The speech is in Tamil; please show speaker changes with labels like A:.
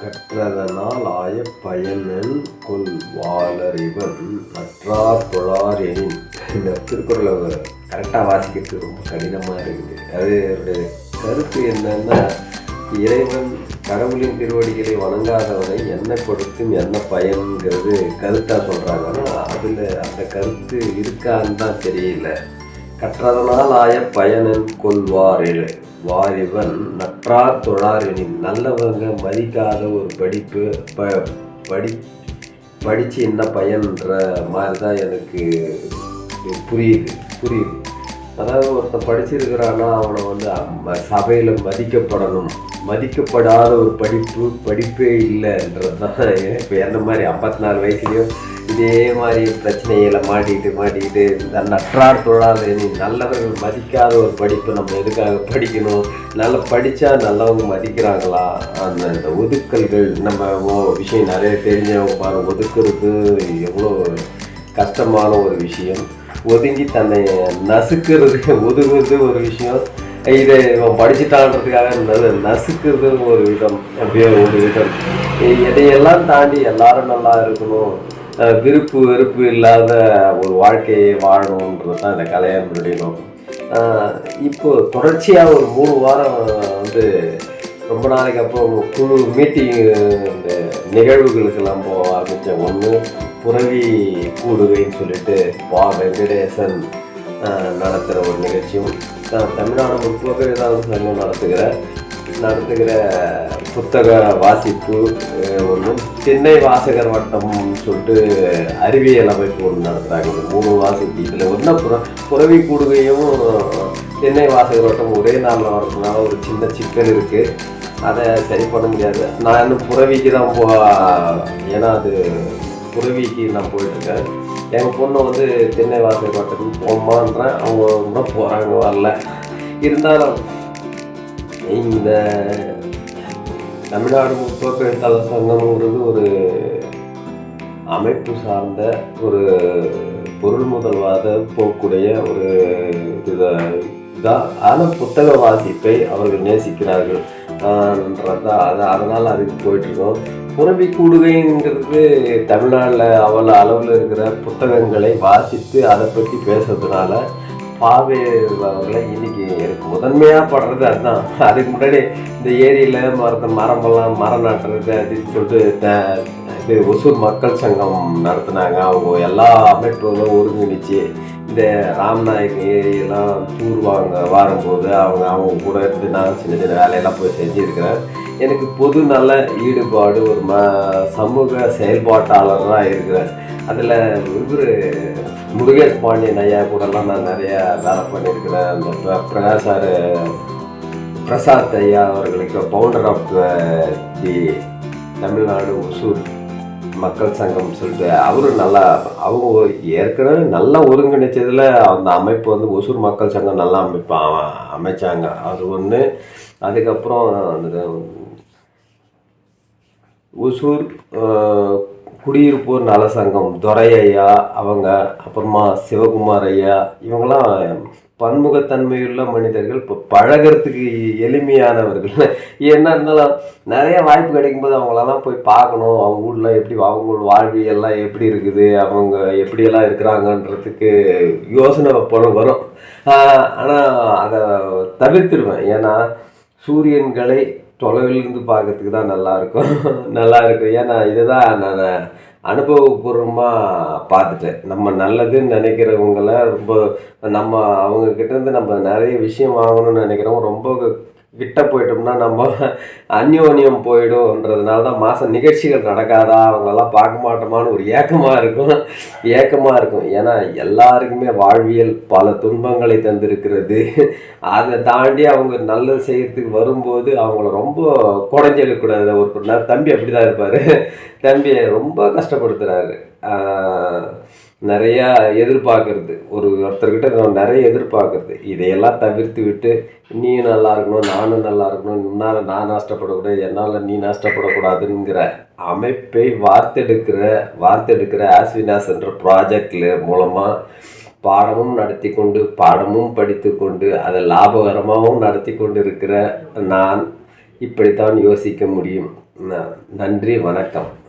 A: கற்றதனால் ஆய பயனன் கொல் இவன் நற்றார் தொழார் எனின். இந்த திருக்குறளை கரெக்டாக வாசிக்கிறது ரொம்ப கடினமாக இருக்குது. அது கருத்து என்னன்னா இறைவன் கடவுளின் திருவடிகளை வணங்காதவனை என்ன கொடுத்தும் என்ன பயன்கிறது கருத்தாக சொல்கிறாங்க ஆனால் அதில் அந்த கருத்து இருக்கான்னு தான் தெரியல. கற்றதனால் ஆய பயனன் கொள்வார் வாரிவன் நற்றார் தொழாரெனின் நல்லவங்க மதிக்காத ஒரு படிப்பு ப படி படித்து என்ன பயன்ற மாதிரி தான் எனக்கு புரியுது புரியுது. அதாவது ஒருத்தன் படிச்சிருக்கிறான்னா அவனை வந்து சபையில் மதிக்கப்படணும். மதிக்கப்படாத ஒரு படிப்பு படிப்பே இல்லைன்றது தான் இப்போ எந்த மாதிரி ஐம்பத்தி நாலு வயசுலேயும் இதே மாதிரி பிரச்சனைகளை மாட்டிட்டு மாட்டிக்கிட்டு இந்த நற்றார் தொழாத நீ நல்லவர்கள் மதிக்காத ஒரு படிப்பு நம்ம எதுக்காக படிக்கணும்? நல்லா படித்தா நல்லவங்க மதிக்கிறாங்களா? அந்த இந்த ஒதுக்கல்கள் நம்ம ஓ விஷயம் நிறைய தெரிஞ்சவங்க பாருங்க ஒதுக்குறது எவ்வளோ கஷ்டமான ஒரு விஷயம். ஒதுங்கி தன்னை நசுக்கிறது ஒதுங்குறது ஒரு விஷயம். இதை இவன் படிச்சுட்டான்றதுக்காக ந- நசுக்கிறது ஒரு விதம் அப்படியே ஒரு விதம். இ- இதையெல்லாம் தாண்டி எல்லாரும் நல்லா இருக்கணும். விருப்பு வெறுப்பு இல்லாத ஒரு வாழ்க்கையை வாழணுன்றது தான் இந்த கலைஞர்களுடைய நோக்கம். இப்போ தொடர்ச்சியாக ஒரு மூணு வாரம் வந்து ரொம்ப நாளைக்கு அப்புறம் குழு மீட்டிங் இந்த நிகழ்வுகளுக்கெல்லாம் போக ஆரம்பித்தேன் ஒன்று புறவி கூடுகைன்னு சொல்லிட்டு வா வெங்கடேசன் நடத்துகிற ஒரு நிகழ்ச்சியும் நான் தமிழ்நாடு முழுக்க ஏதாவது சங்கம் நடத்துகிற நடத்துகிற புத்தக வாசிப்பு ஒன்றும் சென்னை வாசகர் வட்டம் சொல்லிட்டு அறிவியல் அமைப்பு ஒன்று நடத்துகிறாங்க இந்த மூணு வாசிப்பு. இதில் ஒன்றும் புற புறவி கூடுகையும் சென்னை வாசகர் வட்டம் ஒரே நாளில் வரதுனால ஒரு சின்ன சிக்கல் இருக்குது அதை சரி பண்ண முடியாது. நான் இன்னும் புறவிக்கு தான் போ ஏன்னா அது புறவிக்கு நான் போயிட்டுருக்கேன் எங்கள் பொண்ணு வந்து தென்னை வாசல் வட்டத்துக்கு போமான்றேன் அவங்க கூட போகிறாங்க வரல. இருந்தாலும் இந்த தமிழ்நாடு முற்போக்கு எழுத்தாளர் சங்கம்ங்கிறது ஒரு அமைப்பு சார்ந்த ஒரு பொருள் முதல்வாத போக்குடைய ஒரு இதுதான் ஆனால் புத்தக வாசிப்பை அவர்கள் நேசிக்கிறார்கள். அதை அதனால் அதுக்கு போயிட்டுருக்கோம். புறவி கூடுகைங்கிறது தமிழ்நாட்டில் அவ்வளோ அளவில் இருக்கிற புத்தகங்களை வாசித்து அதை பற்றி பேசுறதுனால பாவே அவர்களை இன்னைக்கு எனக்கு முதன்மையாக படுறது அதுதான். அதுக்கு முன்னாடி இந்த ஏரியில் மரத்த மரமெல்லாம் மரம் நட்டுறது அப்படின்னு சொல்லிட்டு இது ஒசூர் மக்கள் சங்கம் நடத்துனாங்க. அவங்க எல்லா அமைப்புகளும் ஒருங்கிணைச்சு இந்த ராம்நாயக் ஏரியெல்லாம் டூர் வாங்க வரும்போது அவங்க அவங்க கூட இருந்து நான் சின்ன சின்ன வேலையெல்லாம் போய் செஞ்சுருக்கிறேன். எனக்கு பொது நல்ல ஈடுபாடு ஒரு ம சமூக செயல்பாட்டாளராக இருக்கிறேன். அதில் இவர் முருகேஷ் பாண்டியன் ஐயா கூடலாம் நான் நிறையா வேலை பண்ணியிருக்கிறேன் அந்த பிர- பிரகாஷ் சார் பிரசாத் ஐயா அவர்களுக்கு founder of the Tamil Nadu Hosur மக்கள் சங்கம் சொல்லிட்டு அவரும் நல்லா அவங்க ஏற்கனவே நல்லா ஒருங்கிணைச்சதில் அந்த அமைப்பு வந்து ஒசூர் மக்கள் சங்கம் நல்லா அமைப்பு அமைச்சாங்க. அது ஒன்று அதுக்கப்புறம் அந்த ஒசூர் குடியிருப்போர் நல சங்கம் துரை ஐயா அவங்க அப்புறமா சிவகுமார் ஐயா இவங்கெல்லாம் பன்முகத்தன்மையுள்ள மனிதர்கள் இப்போ பழகிறதுக்கு எளிமையானவர்கள். என்ன இருந்தாலும் நிறைய வாய்ப்பு கிடைக்கும்போது அவங்களெல்லாம் போய் பார்க்கணும். அவங்க ஊரில் எப்படி அவங்களோட வாழ்வியெல்லாம் எப்படி இருக்குது அவங்க எப்படியெல்லாம் இருக்கிறாங்கன்றதுக்கு யோசனை பணம் வரும். ஆனால் அதை தவிர்த்துடுவேன் ஏன்னா சூரியன்களை தொலைவிலிருந்து பார்க்கறதுக்கு தான் நல்லாயிருக்கும் நல்லா இருக்கும். ஏன்னா இதுதான் நான் அனுபவபூர்வமாக பார்த்துட்டேன். நம்ம நல்லதுன்னு நினைக்கிறவங்கள ரொம்ப நம்ம அவங்கக்கிட்டேருந்து நம்ம நிறைய விஷயம் வாங்கணும்னு நினைக்கிறவங்க ரொம்ப கிட்ட போயிட்டோம்னா நம்ம அந்யோன்யம் போயிடும்ன்றதுனால தான் மாதம் நிகழ்ச்சிகள் நடக்காதா? அவங்களெல்லாம் பார்க்க மாட்டோமான்னு ஒரு ஏக்கமாக இருக்கும். ஏக்கமாக இருக்கும். ஏன்னா எல்லாருக்குமே வாழ்வியல் பல துன்பங்களை தந்திருக்கிறது. அதை தாண்டி அவங்க நல்லது செய்கிறதுக்கு வரும்போது அவங்கள ரொம்ப குறைஞ்சிடக்கூடாது ஒரு ந- தம்பி அப்படி தான் இருப்பார். தம்பியை ரொம்ப கஷ்டப்படுத்துகிறாரு நிறையா எதிர்பார்க்கறது. ஒரு ஒருத்தர்கிட்ட நான் நிறைய எதிர்பார்க்கறது. இதையெல்லாம் தவிர்த்து விட்டு நீயும் நல்லா இருக்கணும் நானும் நல்லா இருக்கணும் உன்னால் நான் நஷ்டப்படக்கூடாது என்னால் நீ நஷ்டப்படக்கூடாதுங்கிற அமைப்பை வார்த்தெடுக்கிற வார்த்தெடுக்கிற ஆஸ்வினாஸ்ன்ற ப்ராஜெக்டில் மூலமாக பாடமும் நடத்தி கொண்டு பாடமும் படித்து கொண்டு அதை லாபகரமாகவும் நடத்தி கொண்டு இருக்கிற நான் இப்படித்தான் யோசிக்க முடியும். ந- நன்றி வணக்கம்.